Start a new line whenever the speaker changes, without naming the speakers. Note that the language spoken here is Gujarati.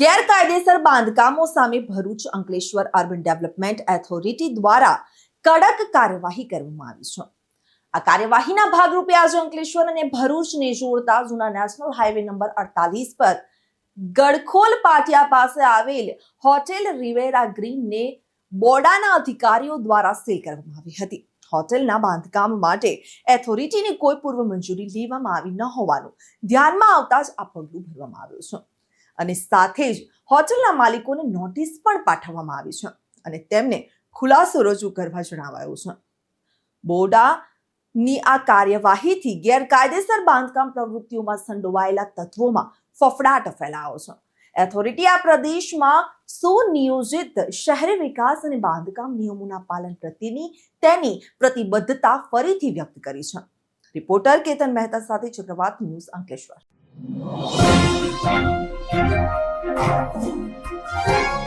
ગેરકાયદેસર બાંધકામો સામે Bharuch Ankleshwar urban development authority દ્વારા કડક કાર્યવાહી કરવામાં આવી છે. આ કાર્યવાહીના ભાગરૂપે આજે અંકલેશ્વર અને ભરૂચને જોડતા જૂના નેશનલ હાઈવે નંબર અડતાલીસ પર ગડખોલ પાટિયા પાસે આવેલ હોટેલ રિવેરા ગ્રીનને બોર્ડાના અધિકારીઓ દ્વારા સીલ કરવામાં આવી હતી. હોટેલના બાંધકામ માટે એથોરિટીની કોઈ પૂર્વ મંજૂરી લેવામાં આવી ન હોવાનું ધ્યાનમાં આવતા જ આ પગલું ભરવામાં આવ્યું છે. અને સાથે જ હોટલના માલિકોને નોટિસ પણ પાઠવવામાં આવી છે અને તેમને ખુલાસો રજૂ કરવા જણાવાયું છે. બોર્ડાની આ કાર્યવાહીથી ગેરકાયદેસર બાંધકામ પ્રવૃત્તિઓમાં સંડોવાયેલા તત્વોમાં ફફડાટ ફેલાયો છે. ઓથોરિટી આ પ્રદેશમાં સુનિયોજિત શહેરી વિકાસ અને બાંધકામ નિયમોના પાલન પ્રત્યેની તેની પ્રતિબદ્ધતા ફરીથી વ્યક્ત કરી છે. રિપોર્ટર કેતન મહેતા સાથે ચક્રવાત ન્યૂઝ અંકલેશ્વર. Thank you.